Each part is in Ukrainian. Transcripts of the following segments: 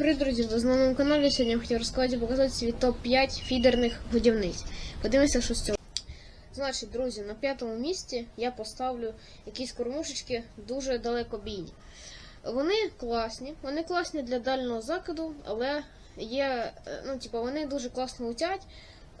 Привіт, друзі! Ви на моєму каналі. Сьогодні я хотів розказати показати свій топ-5 фідерних будівниць. Подивимося, що з цього. Значить, друзі, на п'ятому місці я поставлю якісь кормушечки дуже далекобійні. Вони класні, вони класні для дальнього закиду, але є, е, ну, типу, вони дуже класно летять,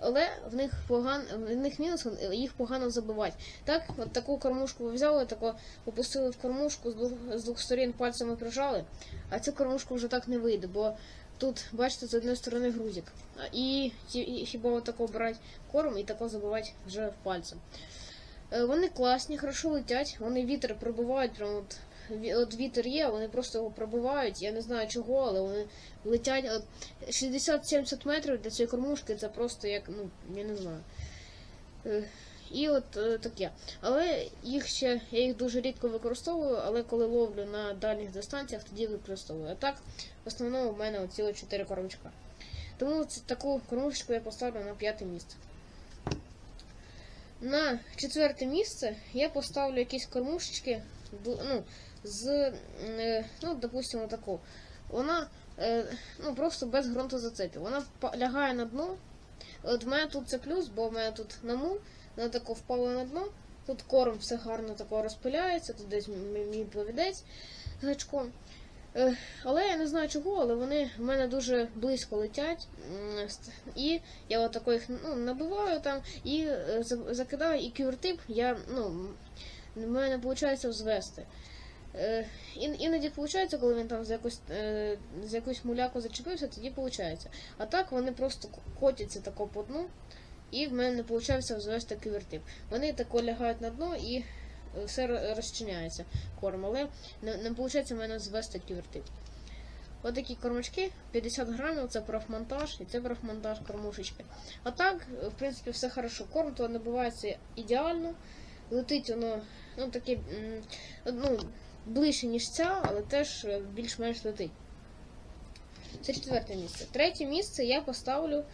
але в них поган, в них мінус, їх погано забивати. Так, от таку кормушку ви взяли, тако опустили в кормушку, з двох, з двох сторін пальцями прижали, а цю кормушку вже так не вийде, бо тут, бачите, з одної сторони грузик. І, і хіба отако брати корм і тако забивати вже в пальцем. Е, Вони класні, хорошо летять, вони вітер пробивають, прям от, от вітер є, вони просто його пробивають. Я не знаю чого, але вони летять. 60-70 метрів для цієї кормушки це просто як, ну, я не знаю. Е, І от е, таке. Але їх ще, я їх дуже рідко використовую, але коли ловлю на дальніх дистанціях, тоді використовую. А так, в основному в мене оці 4 кормочка. Тому таку кормушечку я поставлю на п'яте місце. На четверте місце я поставлю якісь кормушечки, ну, з, е, ну, допустимо, таку. Вона е, ну, просто без ґрунтозацепів. Вона лягає на дно. От в мене тут це плюс, бо в мене тут намул, вона тако впала на дно. Тут корм все гарно тако розпиляється, тут десь мій повідець гачком. Е, Але я не знаю чого, але вони в мене дуже близько летять. І я отако їх ну, набиваю там і закидаю, і кювертип я, ну, в мене виходить взвести. Е, ін- Іноді виходить, коли він там за якусь, е, за якусь муляку зачепився, тоді виходить. А так вони просто котяться тако по дну, і в мене не виходить взвести кювертип. Вони тако лягають на дно і е, все розчиняється корм, але не, не виходить в мене звести кювертип. Ось такі кормочки, 50 грамів, це профмонтаж і це профмонтаж кормушечки. А так, в принципі, все хорошо. Корм то набивається ідеально. Летить воно, ну таке, ну, ближче, ніж ця, але теж е, більш-менш летить. Це четверте місце. Третє місце я поставлю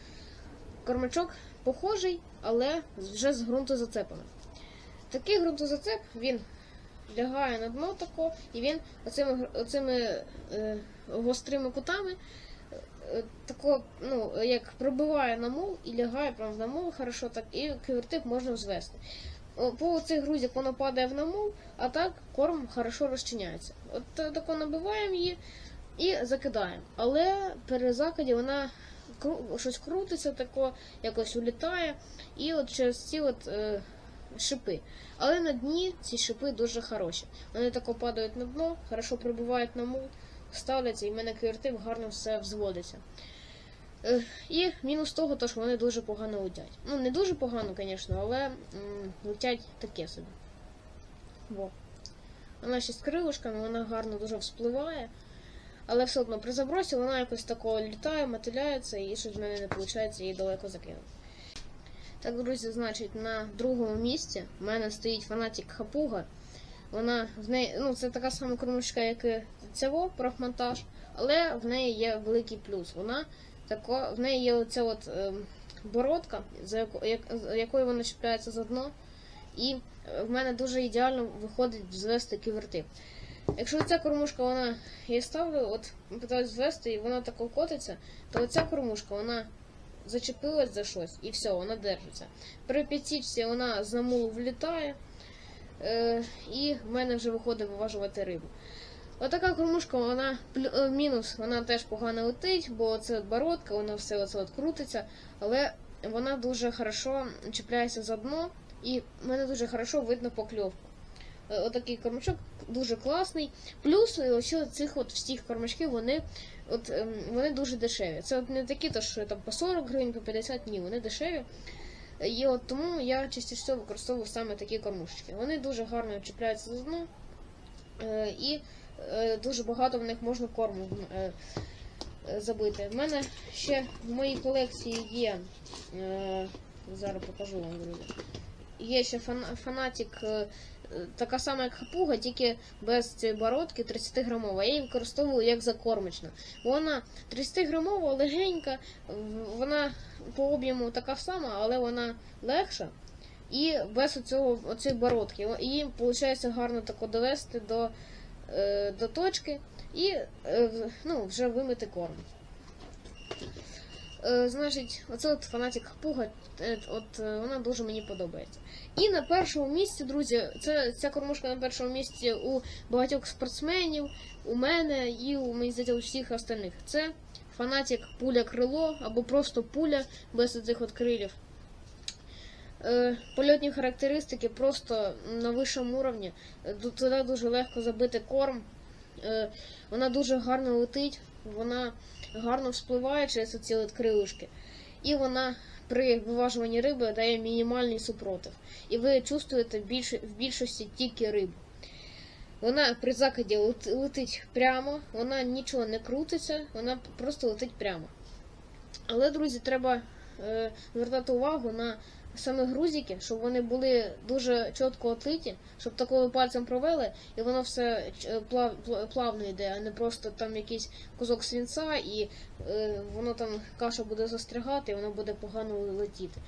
кормачок похожий, але вже з ґрунтозацепами. Такий ґрунтозацеп, він лягає на дно тако, і він оцими, оцими е, гострими кутами е, тако, ну, як пробиває на мол і лягає прямо в намол, хорошо так, і кивертип можна взвести. О, По цих грузях воно падає в намол, а так корм хорошо розчиняється. От та- тако набиваємо її і закидаємо. Але при закиді вона щось крутиться, тако, якось улітає, і от через ці от, е, шипи. Але на дні ці шипи дуже хороші. Вони тако падають на дно, хорошо прибувають на мул, ставляться, і в мене квертив гарно все взводиться. Е, І мінус того, то, що вони дуже погано летять. Ну, не дуже погано, звісно, але м, летять таке собі. Во. Вона ще з крилишками, вона гарно дуже вспливає. Але все одно при забросі вона якось тако літає, мотиляється, і щось в мене не виходить її далеко закинути. Так, друзі, значить, на другому місці в мене стоїть фанатик Хапуга. Вона в неї, ну, це така сама кормушка, як і цього профмонтаж, але в неї є великий плюс. Вона тако, в неї є оця от ем, бородка, за яко, як, якою вона чіпляється за дно. І е, в мене дуже ідеально виходить звести ківертип. Якщо ця кормушка, вона я ставлю, от питаюсь звести, і вона тако котиться, то оця кормушка, вона зачепилась за щось і все, вона держиться. При підсічці вона з намулу влітає, е, і в мене вже виходить виважувати рибу. Отака кормушка, вона е, мінус, вона теж погано летить, бо це бородка, вона все оце от крутиться, але вона дуже хорошо чіпляється за дно, і в мене дуже хорошо видно покльовку. Е, Отакий кормачок дуже класний. Плюс е, ось цих от всіх кормачків вони от ем, вони дуже дешеві. Це от не такі, то що там по 40 гривень, по 50, ні, вони дешеві. І от тому я частіше використовую саме такі кормушечки. Вони дуже гарно чіпляються за дно, і дуже багато в них можна корму е, е, забити. В мене ще в моїй колекції є. Е, зараз покажу вам, друзі. Є ще фана- фанатик, е, е, така сама, як хапуга, тільки без цієї бородки 30 грамова. Я її використовую як закормочна. Вона 30 грамова, легенька, вона по об'єму така сама, але вона легша. І без оцього, оцієї бородки. Її виходить гарно тако довести до е, до точки і е, ну, вже вимити корм. Е, значить, оце от фанатик Пуга, е, от е, вона дуже мені подобається. І на першому місці, друзі, це ця кормушка на першому місці у багатьох спортсменів, у мене і у мені здається, у остальних. Це фанатик пуля крило або просто пуля без цих от крилів. Е, польотні характеристики просто на вищому уровні. Е, Туди дуже легко забити корм. Е, вона дуже гарно летить, вона гарно вспливає через ці от крилишки. І вона при виважуванні риби дає мінімальний супротив. І ви чувствуєте в більшості тільки рибу. Вона при закиді летить прямо, вона нічого не крутиться, вона просто летить прямо. Але, друзі, треба звертати увагу на саме грузики, щоб вони були дуже чітко отлиті, щоб такого пальцем провели, і воно все ч- плав, плавно йде, а не просто там якийсь кусок свінця, і е, воно там каша буде застрягати, і воно буде погано летіти.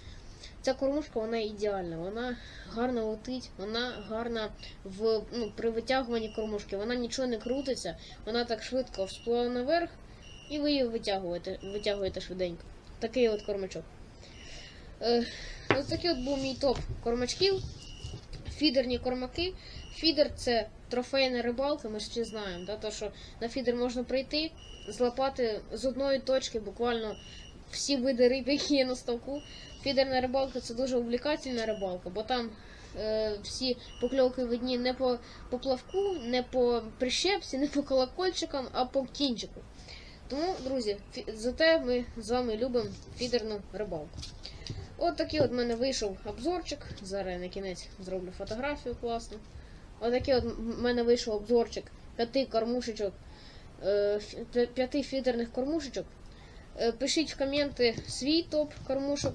Ця кормушка вона ідеальна, вона гарно летить, вона гарна в ну, при витягуванні кормушки, вона нічого не крутиться, вона так швидко всплила наверх, і ви її витягуєте, витягуєте швиденько. Такий от кормачок. Ось такий от був мій топ кормачків. Фідерні кормаки. Фідер це трофейна рибалка, ми ж всі знаємо. Да? То, що на фідер можна прийти, злапати з одної точки буквально всі види риб, які є на ставку. Фідерна рибалка це дуже увлікательна рибалка, бо там е, всі покльовки видні не по, плавку, не по прищепці, не по колокольчикам, а по кінчику. Тому, друзі, зате ми з вами любимо фідерну рибалку. От такий от в мене вийшов обзорчик. Зараз я на кінець зроблю фотографію класну. От такий от в мене вийшов обзорчик п'яти кормушечок, е, п'яти фідерних кормушечок. Е, Пишіть в коменти свій топ кормушок.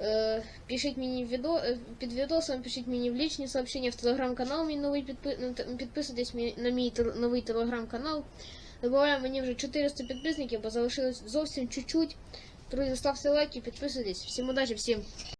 Е, Пишіть мені відео, під відосом, пишіть мені в лічні сообщення в телеграм-канал мій новий ну, підписуйтесь на мій новий телеграм-канал. Добавляю мені вже 400 підписників, бо залишилось зовсім чуть-чуть. Друзі, ставте лайки, підписуйтесь. Всім удачі, всім!